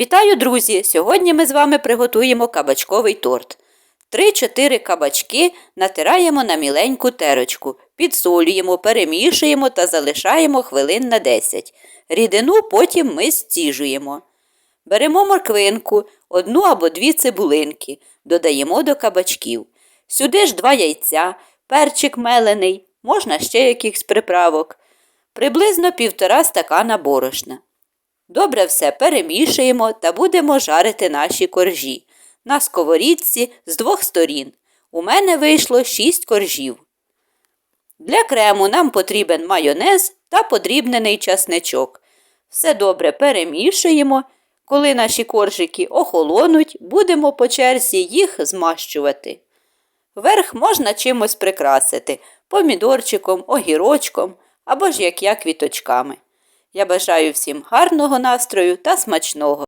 Вітаю, друзі! Сьогодні ми з вами приготуємо кабачковий торт. 3-4 кабачки натираємо на міленьку терочку, підсолюємо, перемішуємо та залишаємо хвилин на 10. Рідину потім ми стіжуємо. Беремо морквинку, одну або дві цибулинки, додаємо до кабачків. Сюди ж два яйця, перчик мелений, можна ще якихось приправок, приблизно півтора стакана борошна. Добре все перемішуємо та будемо жарити наші коржі. На сковорідці з двох сторін. У мене вийшло 6 коржів. Для крему нам потрібен майонез та подрібнений часничок. Все добре перемішуємо. Коли наші коржики охолонуть, будемо по черзі їх змащувати. Верх можна чимось прикрасити помідорчиком, огірочком або ж як я квіточками. Я бажаю всім гарного настрою та смачного.